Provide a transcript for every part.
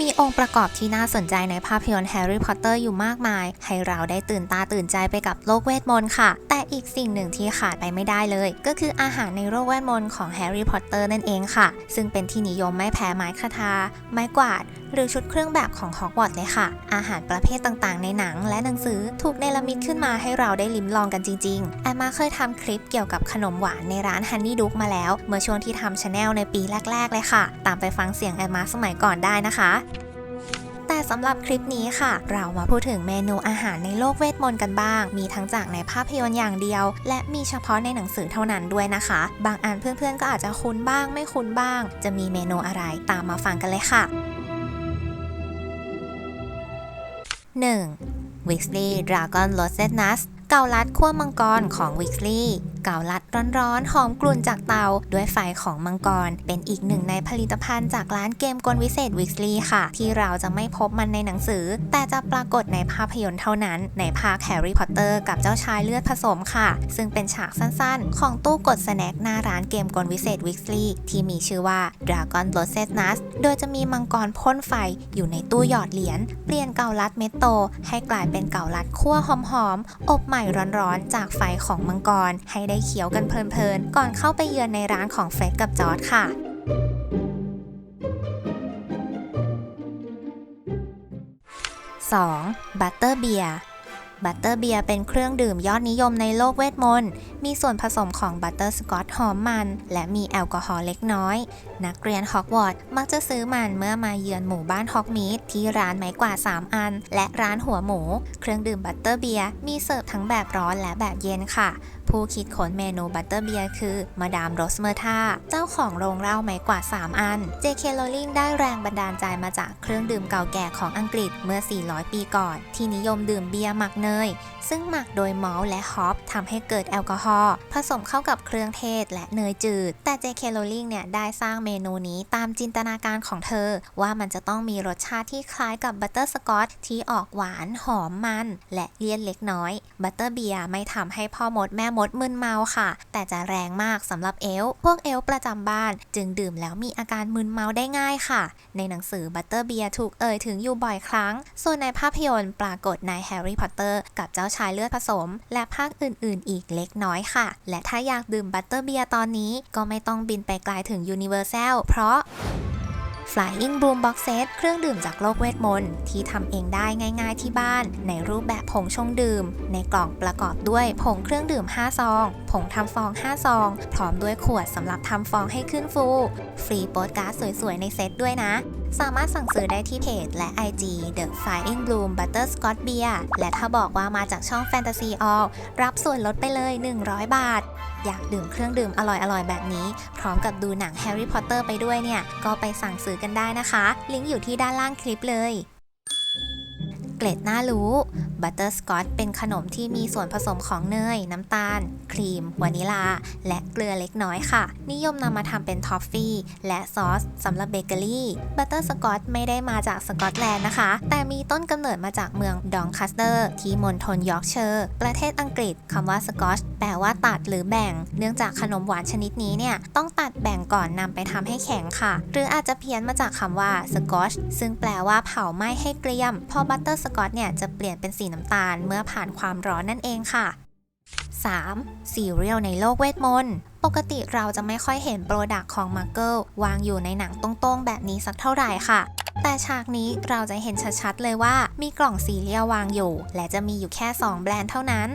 มีองค์ประกอบที่น่าสนใจในภาพยนตร์แฮร์รี่พอตเตอร์อยู่มากมาย ให้เราได้ตื่นตาตื่นใจไปกับโลกเวทมนต์ค่ะ อีกสิ่งหนึ่งที่ขาดไปไม่ได้เลย ก็คืออาหารในโลกเวทมนต์ของแฮร์รี่พอตเตอร์นั่นเองค่ะ ซึ่งเป็นที่นิยมไม่แพ้ไม้คาทา ไม้กวาด หรือชุดเครื่องแบบของฮอกวอตส์เลยค่ะ อาหารประเภทต่างๆ ในหนังและหนังสือถูกเนรมิตขึ้นมาให้เราได้ลิ้มลองกันจริงๆ แอมมาเคยทำคลิปเกี่ยวกับขนมหวานในร้านฮันนี่ดุกมาแล้ว เมื่อช่วงที่ทำชาแนลในปีแรก ๆ เลยค่ะ ตามไปฟังเสียงแอมมาสมัยก่อนได้นะคะ แต่สำหรับคลิปนี้ค่ะ เรามาพูดถึงเมนูอาหารในโลกเวทมนต์กันบ้าง มีทั้งจากในภาพยนตร์อย่างเดียว และมีเฉพาะในหนังสือเท่านั้นด้วยนะคะ บางอันเพื่อนๆก็อาจจะคุ้นบ้าง ไม่คุ้นบ้าง จะมีเมนูอะไรตามมาฟังกันเลยค่ะ 1. w i x l e y Dragon Roasted Nuts เกาลัดขั้วมังกรของวิกลีย์เกาลัด ร้อนๆ หอมกลุ่นจากเตา ด้วยไฟของมังกร เป็นอีกหนึ่งในผลิตภัณฑ์จากร้านเกมกลวิเศษวิกลีค่ะ ที่เราจะไม่พบมันในหนังสือ แต่จะปรากฏในภาพยนตร์เท่านั้น ในภาคแฮร์รี่พอตเตอร์กับเจ้าชายเลือดผสมค่ะ ซึ่งเป็นฉากสั้นๆ ของตู้กดสแน็คหน้าร้านเกมกลวิเศษวิกลีที่มีชื่อว่า Dragon r o s e t Nuts โดยจะมีมังกรพ่นไฟอยู่ในตู้หยอดเหรียญเปลี่ยนเกาลัดเม็ดโต ให้กลายเป็นเกาลัดคั่วหอมๆอบใหม่ร้อนๆจากไฟของมังกรให้ได้เคี้ยวกันเพลินๆ ก่อนเข้าไปเยือนในร้านของเฟรดกับจอร์ดค่ะ 2. บัตเตอร์เบียร์บัตเตอร์เบียร์เป็นเครื่องดื่มยอดนิยมในโลกเวทมนต์ มีส่วนผสมของบัตเตอร์สกอตหอมมัน และมีแอลกอฮอล์เล็กน้อย นักเรียนฮอกวอตส์มักจะซื้อมันเมื่อมาเยือนหมู่บ้านฮอกมีดที่ร้านไม้กว่า 3 อัน และร้านหัวหมู เครื่องดื่มบัตเตอร์เบียร์มีเสิร์ฟทั้งแบบร้อนและแบบเย็นค่ะผู้คิดค้นเมนูบัตเตอร์เบียร์คือ มาดามโรสเมอร์ธาเจ้าของโรงเหล้าไม้กว่า 3 อันเจเคโรลิงได้แรงบันดาลใจมาจากเครื่องดื่มเก่าแก่ของอังกฤษเมื่อ 400 ปีก่อน ที่นิยมดื่มเบียร์หมักเนย ซึ่งหมักโดยมอลและฮอปทำให้เกิดแอลกอฮอล์ผสมเข้ากับเครื่องเทศและเนยจืด แต่เจเคโรลิงเนี่ยได้สร้างเมนูนี้ตามจินตนาการของเธอ ว่ามันจะต้องมีรสชาติที่คล้ายกับบัตเตอร์สกอตที่ออกหวานหอมมัน และเลี่ยนเล็กน้อย บัตเตอร์เบียร์ไม่ทำให้พ่อมดแม่มดมึนเมาค่ะ แต่จะแรงมากสำหรับเอล พวกเอลประจำบ้าน จึงดื่มแล้วมีอาการมึนเมาได้ง่ายค่ะ ในหนังสือบัตเตอร์เบียร์ถูกเอ่ยถึงอยู่บ่อยครั้ง ส่วนในภาพยนตร์ปรากฏในแฮร์รี่พอตเตอร์กับเจ้าชายเลือดผสม และภาคอื่น ๆ อีกเล็กน้อยค่ะ และถ้าอยากดื่มบัตเตอร์เบียร์ตอนนี้ก็ไม่ต้องบินไปไกลถึงยูนิเวอร์แซลเพราะ Flying Broom Box Set เครื่องดื่มจากโลกเวทมนต์ที่ทำเองได้ง่ายๆที่บ้าน ในรูปแบบผงชงดื่ม ในกล่องประกอบด้วยผงเครื่องดื่ม 5 ซอง ผงทำฟอง 5 ซอง พร้อมด้วยขวดสำหรับทำฟองให้ขึ้นฟู ฟรีโปสการ์ดสวยๆ ในเซตด้วยนะ สามารถสั่งซื้อได้ที่เพจและ IG The Flying Bloom Butterscotch Beer และถ้าบอกว่ามาจากช่อง Fantasy All รับส่วนลดไปเลย 100 บาท อยากดื่มเครื่องดื่มอร่อยๆ แบบนี้ พร้อมกับดูหนังแฮร์รี่พอตเตอร์ไปด้วยเนี่ย ก็ไปสั่งซื้อกันได้นะคะ ลิงก์อยู่ที่ด้านล่างคลิปเลย เกล็ดน่ารู้ บัตเตอร์สกอตเป็นขนมที่มีส่วนผสมของเนย น้ำตาล ครีม วานิลา และเกลือเล็กน้อยค่ะ นิยมนำมาทำเป็นทอฟฟี่ และซอสสำหรับเบเกอรี่ บัตเตอร์สกอตไม่ได้มาจากสกอตแลนด์นะคะ แต่มีต้นกำเนิดมาจากเมืองดองคัสเตอร์ ที่มณฑลยอร์กเชอร์ ประเทศอังกฤษคำว่าสกอตแปลว่าตัดหรือแบ่ง เนื่องจากขนมหวานชนิดนี้เนี่ยต้องตัดแบ่งก่อนนำไปทำให้แข็งค่ะ หรืออาจจะเพี้ยนมาจากคำว่าสกอชซึ่งแปลว่าเผาไหม้ให้เกรียม พอบัตเตอร์สกอตเนี่ยจะเปลี่ยนเป็นสีน้ำตาลเมื่อผ่านความร้อนนั่นเองค่ะ 3. ซีเรียลในโลกเวทมนต์ ปกติเราจะไม่ค่อยเห็นโปรดักของมาร์เกิลวางอยู่ในหนังตรงๆ แบบนี้สักเท่าไหร่ค่ะ แต่ฉากนี้เราจะเห็นชัดๆเลยว่ามีกล่องซีเรียลวางอยู่ และจะมีอยู่แค่ 2 แบรนด์เท่านั้น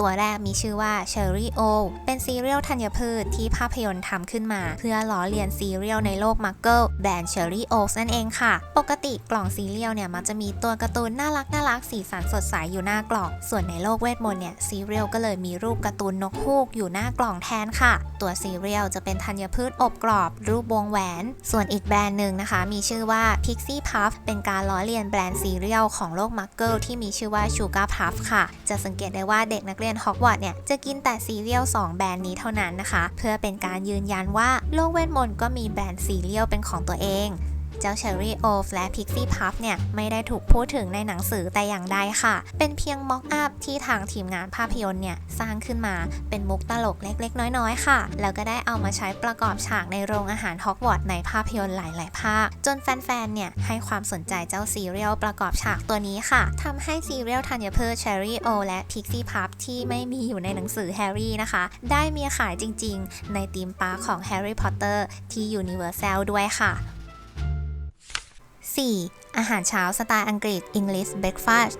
ตัวแรกมีชื่อว่า Cherry O เป็นซีเรียลธัญพืชที่ภาพยนตร์ทำขึ้นมา เพื่อล้อเลียนซีเรียลในโลกมักเกิลแบรนด์ Cherry o นั่นเองค่ะ ปกติกล่องซีเรียลเนี่ยมันจะมีตัวการ์ตูนน่ารักน่ารักสีสันสดใสอยู่หน้ากล่อง ส่วนในโลกเวทมนต์เนี่ยซีเรียลก็เลยมีรูปการ์ตูนนกฮูกอยู่หน้ากล่องแทนค่ะ ตัวซีเรียลจะเป็นธัญพืชอบกรอบ รูปวงแหวน ส่วนอีกแบรนด์หนึ่งนะคะ มีชื่อว่า Pixie Puff เป็นการล้อเลียนแบรนด์ซีเรียลของโลกมักเกิลที่มีชื่อว่า Sugar Puff ค่ะ จะสังเกตได้ว่าเด็กนักเรียนฮอกวอตส์เนี่ย จะกินแต่ซีเรียล2 แบรนด์นี้เท่านั้นนะคะ เพื่อเป็นการยืนยันว่าโลกเวทมนต์ก็มีแบรนด์ซีเรียลเป็นของตัวเอง เจ้าเชอรี่โอฟและพิกซี่พัฟเนี่ยไม่ได้ถูกพูดถึงในหนังสือแต่อย่างใดค่ะ เป็นเพียงม็อกอัพที่ทางทีมงานภาพยนตร์เนี่ยสร้างขึ้นมาเป็นมุกตลกเล็ก ๆ น้อย ๆ ค่ะ แล้วก็ได้เอามาใช้ประกอบฉากในโรงอาหารฮอกวอตส์ในภาพยนตร์หลาย ๆ ภาค จนแฟน ๆ เนี่ยให้ความสนใจเจ้าซีเรียลประกอบฉากตัวนี้ค่ะทำให้ซีเรียลธัญพืชเชอรี่โอและพิกซี่พัฟที่ไม่มีอยู่ในหนังสือแฮร์รี่นะคะ ได้มีขายจริง ๆ ในธีมปาร์คของแฮร์รี่พอตเตอร์ที่ยูนิเวอร์แซลด้วยค่ะ 4. อาหารเช้าสไตล์อังกฤษ English Breakfast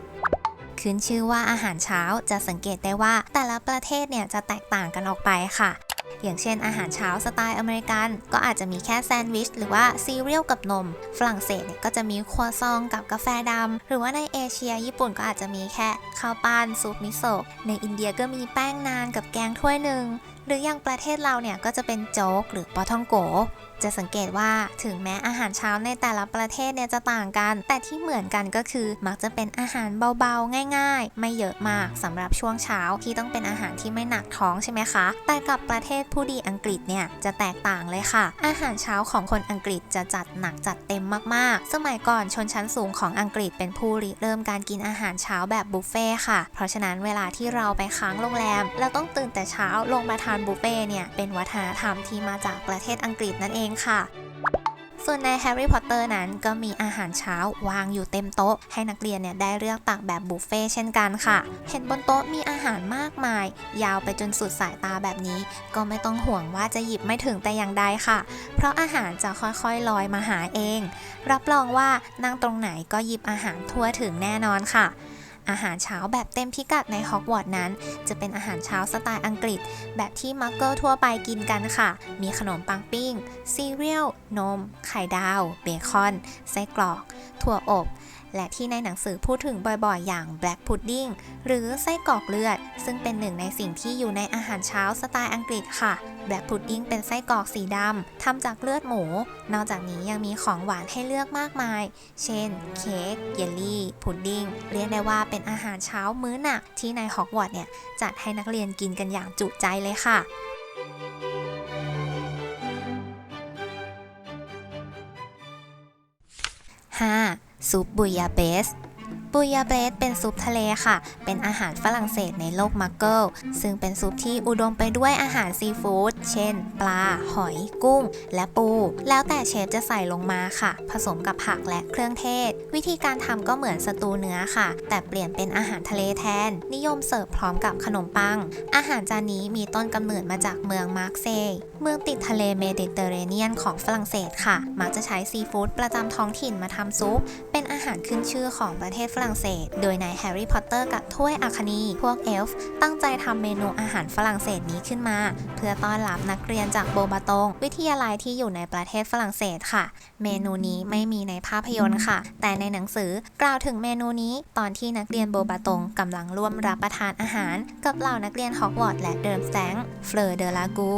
ขึ้นชื่อว่าอาหารเช้าจะสังเกตได้ว่าแต่ละประเทศเนี่ยจะแตกต่างกันออกไปค่ะ อย่างเช่นอาหารเช้าสไตล์อเมริกัน ก็อาจจะมีแค่แซนด์วิชหรือว่าซีเรียลกับนม ฝรั่งเศสเนี่ยก็จะมีครัวซองกับกาแฟดำ หรือว่าในเอเชียญี่ปุ่นก็อาจจะมีแค่ข้าวปั้นซุปมิโซะในอินเดียก็มีแป้งนานกับแกงถ้วยหนึ่ง หรืออย่างประเทศเราเนี่ยก็จะเป็นโจ๊กหรือปอทองโก จะสังเกตว่าถึงแม้อาหารเช้าในแต่ละประเทศเนี่ยจะต่างกัน แต่ที่เหมือนกันก็คือมักจะเป็นอาหารเบาๆ ง่ายๆ ไม่เยอะมากสำหรับช่วงเช้าที่ต้องเป็นอาหารที่ไม่หนักท้องใช่ไหมคะ แต่กับประเทศผู้ดีอังกฤษเนี่ยจะแตกต่างเลยค่ะ อาหารเช้าของคนอังกฤษจะจัดหนักจัดเต็มมากๆ สมัยก่อนชนชั้นสูงของอังกฤษเป็นผู้ริเริ่มการกินอาหารเช้าแบบบุฟเฟ่ต์ค่ะ เพราะฉะนั้นเวลาที่เราไปค้างโรงแรมเราต้องตื่นแต่เช้าลงมาทานบุฟเฟ่เนี่ยเป็นวัฒนธรรมที่มาจากประเทศอังกฤษนั่นเองค่ะ ส่วนในแฮร์รี่พอตเตอร์นั้นก็มีอาหารเช้าวางอยู่เต็มโต๊ะ ให้นักเรียนเนี่ยได้เลือกตักแบบบุฟเฟ่ต์เช่นกันค่ะ เห็นบนโต๊ะมีอาหารมากมาย ยาวไปจนสุดสายตาแบบนี้ ก็ไม่ต้องห่วงว่าจะหยิบไม่ถึงแต่อย่างใดค่ะ เพราะอาหารจะค่อยๆลอยมาหาเอง รับรองว่านั่งตรงไหนก็หยิบอาหารทั่วถึงแน่นอนค่ะ อาหารเช้าแบบเต็มพิกัดในฮอกวอตส์นั้น จะเป็นอาหารเช้าสไตล์อังกฤษ แบบที่มักเกิลทั่วไปกินกันค่ะ มีขนมปังปิ้ง ซีเรียล นม ไข่ดาว เบคอน ไส้กรอก ถั่วอบ และที่ในหนังสือพูดถึงบ่อยๆ อย่าง Black Pudding หรือไส้กรอกเลือด ซึ่งเป็นหนึ่งในสิ่งที่อยู่ในอาหารเช้าสไตล์อังกฤษค่ะ Black Pudding เป็นไส้กรอกสีดำทำจากเลือดหมู นอกจากนี้ยังมีของหวานให้เลือกมากมาย เช่น เค้ก เยลลี่ พุดดิ้ง เรียกได้ว่าเป็นอาหารเช้ามื้อหนักที่ในฮอกวอตส์เนี่ยจัดให้นักเรียนกินกันอย่างจุใจเลยค่ะ 5. ซุปบุยาเบส บุยาเบสเป็นซุปทะเลค่ะ เป็นอาหารฝรั่งเศสในโลกมักเกิล ซึ่งเป็นซุปที่อุดมไปด้วยอาหารซีฟู้ด เช่น ปลา หอย กุ้ง และปู แล้วแต่เชฟจะใส่ลงมาค่ะ ผสมกับผักและเครื่องเทศ วิธีการทำก็เหมือนสตูเนื้อค่ะ แต่เปลี่ยนเป็นอาหารทะเลแทน นิยมเสิร์ฟพร้อมกับขนมปัง อาหารจานนี้มีต้นกำเนิดมาจากเมืองมาร์เซย์เมืองติดทะเลเมดิเตอร์เรเนียนของฝรั่งเศสค่ะ มักจะใช้ซีฟู้ดประจำท้องถิ่นมาทำซุป เป็นอาหารขึ้นชื่อของประเทศฝรั่งเศส โดยในแฮร์รี่พอตเตอร์กับถ้วยอาคนีพวกเอลฟ์ตั้งใจทำเมนูอาหารฝรั่งเศสนี้ขึ้นมา เพื่อต้อนรับนักเรียนจากโบบาตง วิทยาลัยที่อยู่ในประเทศฝรั่งเศสค่ะ เมนูนี้ไม่มีในภาพยนตร์ค่ะ แต่ในหนังสือกล่าวถึงเมนูนี้ตอนที่นักเรียนโบบาตงกำลังร่วมรับประทานอาหาร กับเหล่านักเรียนฮอกวอตส์และเดิร์มแซงเฟลอร์เดลากู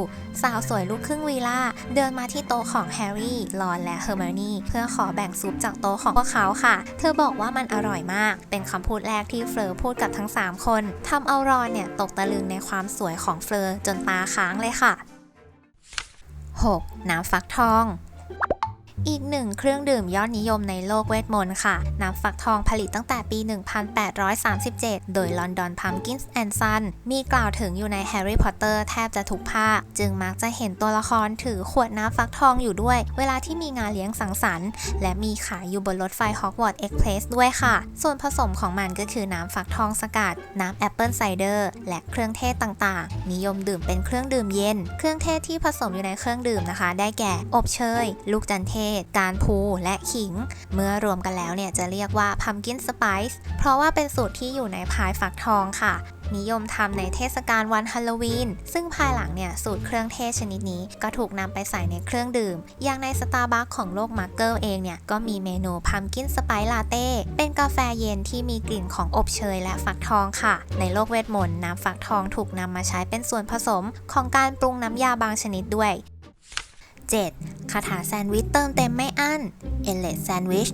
สาวสวยลูกครึ่งวีล่าเดินมาที่โต๊ะของแฮร์รี่รอนและเฮอร์ม n นีเพื่อขอแบ่งซุปจากโต๊ะของพวกเขาค่ะ เธอบอกว่ามันอร่อยมากเป็นคำพูดแรกที่เฟลอร์พูดกับทั้ง 3 คนทำเอารอนเนี่ยตกตะลึงในความสวยของเฟลอร์จนตาค้างเลยค่ะ 6. น้ำฟักทอง อีกหนึ่งเครื่องดื่มยอดนิยมในโลกเวทมนต์ค่ะ น้ำฟักทองผลิตตั้งแต่ปี 1837 โดย London Pumpkins and Son มีกล่าวถึงอยู่ใน Harry Potter แทบจะทุกภาค จึงมักจะเห็นตัวละครถือขวดน้ำฟักทองอยู่ด้วย เวลาที่มีงานเลี้ยงสังสรรค์ และมีขายอยู่บนรถไฟ Hogwarts Express ด้วยค่ะ ส่วนผสมของมันก็คือน้ำฟักทองสกัด น้ำแอปเปิลไซเดอร์ และเครื่องเทศต่างๆ นิยมดื่มเป็นเครื่องดื่มเย็น เครื่องเทศที่ผสมอยู่ในเครื่องดื่มนะคะ ได้แก่ อบเชย ลูกจันเทศการพูและขิง เมื่อรวมกันแล้วเนี่ยจะเรียกว่า pumpkin spice เพราะว่าเป็นสูตรที่อยู่ในพายฟักทองค่ะ นิยมทำในเทศกาลวันฮาโลวีน ซึ่งภายหลังเนี่ยสูตรเครื่องเทศชนิดนี้ ก็ถูกนำไปใส่ในเครื่องดื่ม อย่างในสตาร์บัคของโลกมาร์เกิลเองเนี่ยก็มีเมนูพัมกินสไปซ์ลาเต้เป็นกาแฟเย็นที่มีกลิ่นของอบเชยและฟักทองค่ะ ในโลกเวทมนต์น้ำฟักทองถูกนำมาใช้เป็นส่วนผสมของการปรุงน้ำยาบางชนิดด้วย 7. คาถาแซนด์วิชเติมเต็มไม่อั้น e n d l e s s Sandwich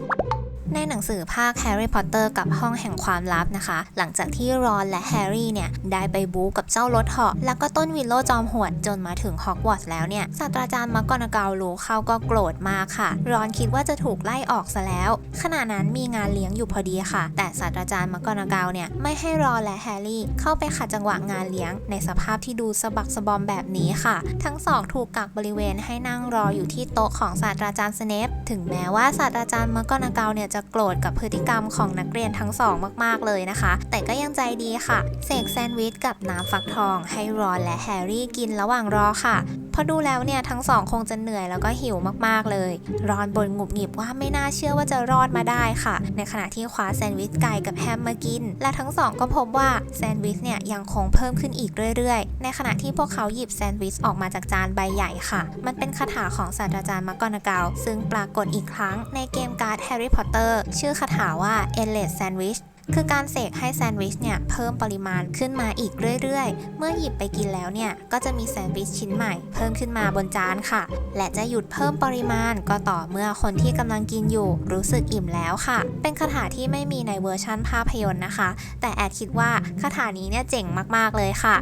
ในหนังสือภาคแฮร์รี่พอตเตอร์กับห้องแห่งความลับนะคะ หลังจากที่รอนและแฮร์รี่เนี่ย ได้ไปบู๊กับเจ้ารถเหาะแล้วก็ต้นวิลโลจอมหวดจนมาถึงฮอกวอตส์แล้วเนี่ยศาสตราจารย์มักกอนาเการู้เข้าก็โกรธมากค่ะ รอนคิดว่าจะถูกไล่ออกซะแล้ว ขณะนั้นมีงานเลี้ยงอยู่พอดีค่ะ แต่ศาสตราจารย์มักกอนาเกาเนี่ยไม่ให้รอนและแฮร์รี่เข้าไปขัดจังหวะงานเลี้ยง ในสภาพที่ดูสะบักสะบอมแบบนี้ค่ะ ทั้งสองถูกกักบริเวณให้นั่งรออยู่ที่โต๊ะของศาสตราจารย์สเนปถึงแม้ว่าศาสตราจารย์มักกอนากาเนี่ยจะโกรธกับพฤติกรรมของนักเรียนทั้งสองมากๆเลยนะคะ แต่ก็ยังใจดีค่ะ เสกแซนด์วิชกับน้ำฟักทองให้รอนและแฮร์รี่กินระหว่างรอค่ะเพราะดูแล้วเนี่ยทั้งสองคงจะเหนื่อยแล้วก็หิวมากๆเลย รอนบนงุบหงิบว่าไม่น่าเชื่อว่าจะรอดมาได้ค่ะ ในขณะที่คว้าแซนด์วิชไก่กับแฮมมากิน และทั้งสองก็พบว่าแซนด์วิชเนี่ยยังคงเพิ่มขึ้นอีกเรื่อยๆ ในขณะที่พวกเขาหยิบแซนด์วิชออกมาจากจานใบใหญ่ค่ะ มันเป็นคาถาของศาสตราจารย์มักกอนากาซึ่งปรากฏอีกครั้งในเกมการ์ดแฮร์รี่พอตเตอร์ชื่อคาถาว่า endless sandwich คือการเสกให้แซนด์วิชเนี่ยเพิ่มปริมาณขึ้นมาอีกเรื่อยๆ เมื่อหยิบไปกินแล้วเนี่ย ก็จะมีแซนด์วิชชิ้นใหม่เพิ่มขึ้นมาบนจานค่ะ และจะหยุดเพิ่มปริมาณก็ต่อเมื่อคนที่กำลังกินอยู่ รู้สึกอิ่มแล้วค่ะ เป็นคาถาที่ไม่มีในเวอร์ชั่นภาพยนตร์นะคะ แต่แอดคิดว่าคาถานี้เนี่ยเจ๋งมากๆเลยค่ะ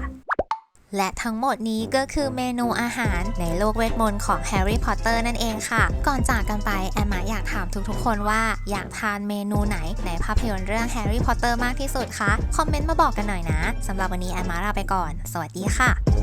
และทั้งหมดนี้ก็คือเมนูอาหารในโลกเวทมนต์ของแฮร์รี่พอตเตอร์นั่นเองค่ะ ก่อนจากกันไปแอมมาอยากถามทุกๆ คนว่าอยากทานเมนูไหนในภาพยนตร์เรื่องแฮร์รี่พอตเตอร์มากที่สุดคะ คอมเมนต์มาบอกกันหน่อยนะสำหรับวันนี้แอมมาลาไปก่อน สวัสดีค่ะ